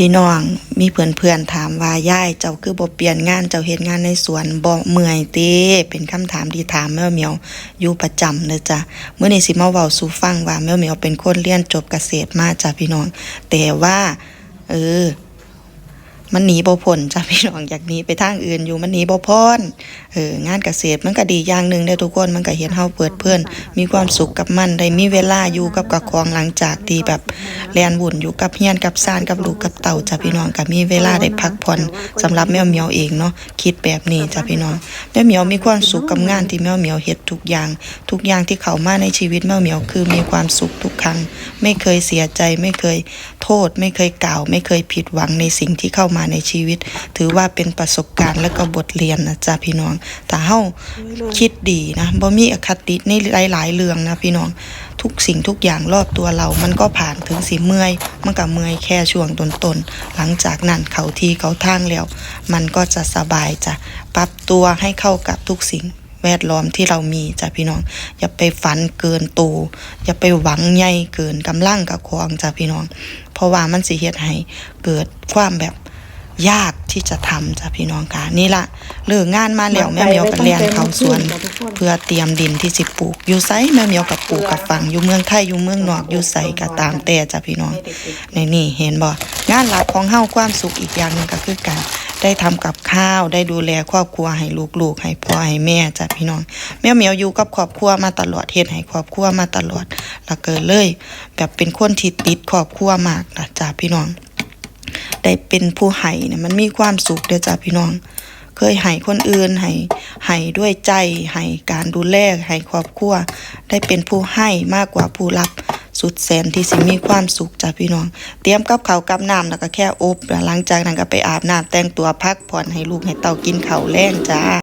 พี่น้องมีเพื่อนเพื่อนถามว่าย่ายเจ้าคือบ่เปลี่ยนงานเจ้าเฮ็ดงานในสวนบ่เมื่อยติเป็นคำถามที่ถามแม่เหมียวอยู่ประจำเด้อจ้ะมื้อนี้สิมาเว้าสู่ฟังว่าแม่เหมียวเป็นคนเรียนจบเกษตรมาจ้ะพี่น้อง แต่ว่า เออ มันหนีบ่พ้นจ้ะพี่น้องอยากหนีไปทางอื่นอยู่มันหนีบ่พ้นเอองานเกษตรมันก็ดีอย่างหนึ่งเด้ทุกคนมันก็เฮ็ดเฮาเปิดเพื่อน มีความสุขกับมันได้มีเวลาอยู่กับกับของหลังจากที่แบบแลนวุ่นอยู่กับเฮียนกับซ่านกับลูกกับเต่าจ้ะพี่น้องก็มีเวลาได้พักผ่อนสำหรับแมวเหมียวเองเนาะคิดแบบนี้จ้ะพี่น้องแมวเหมียวมีความสุขกับงานที่แมวเหมียวเฮ็ดทุกอย่าง ทุกอย่างที่เขามาในชีวิตแมวเหมียวคือมีความสุขทุกครั้ง ไม่เคยเสียใจไม่เคยโทษ ไม่เคยกล่าว ไม่เคยผิดหวังในสิ่งที่เข้ามาาในชีวิต ถือว่าเป็นประสบการณ์และก็บทเรียนนะจ้ะพี่น้องแต่เฮาคิดดีนะบ่มีอคติในหลาย ๆ เรื่องนะพี่น้องทุกสิ่งทุกอย่างรอบตัวเรา มันก็ผ่านถึงสิเมื่อย มันก็เมื่อยแค่ช่วงต้นหลังจากนั้นเขาทีเขาทางแล้ว มันก็จะสบายจ้ะปรับตัวให้เข้ากับทุกสิ่งแวดล้อมที่เรามีจ้ะพี่น้อง อย่าไปฝันเกินตัวอย่าไปหวังใหญ่เกินกำลังกับความจ้ะพี่น้อง เพราะว่ามันสิเฮ็ดให้เกิดความแบบ ยากที่จะทำจ้ะพี่น้องค่ะนี่ละเลิกงานมาแล้วแม่เหมียวก็เลี้ยงเขาสวน เพื่อเตรียมดินที่สิปลูกอยู่ไสแม่เหมียวกับปลูกกับฝังอยู่เมืองไทยอยู่เมืองนอกอยู่ไสก็ตามแต่จ้ะพี่น้องในนี่เห็นบ่งานหลักของเฮาความสุขอีกอย่างหนึงก็คือการได้ทำกับข้าวได้ดูแลครอบครัวให้ลูกๆให้พ่อให้แม่จ้ะพี่น้องแม่เหมียวอยู่กับครอบครัวมาตลอดเฮ็ดให้ครอบครัวมาตลอดแล้วก็เลย แบบเป็นคนที่ติดครอบครัวมากนะจ้ะพี่น้อง ได้เป็นผู้ให้เนี่ยมันมีความสุขเด้อจ้าพี่น้อง เคยให้คนอื่นให้ให้ด้วยใจให้การดูแลให้ครอบครัวได้เป็นผู้ให้มากกว่าผู้รับสุดแสนที่สิมีความสุขจ้าพี่น้อง เตรียมกับเขากับน้ำแล้วก็แค่อบแล้วหลังจากนั้นก็ไปอาบน้ำแต่งตัวพักผ่อนให้ลูกให้เต่ากินข้าวแรงจ้า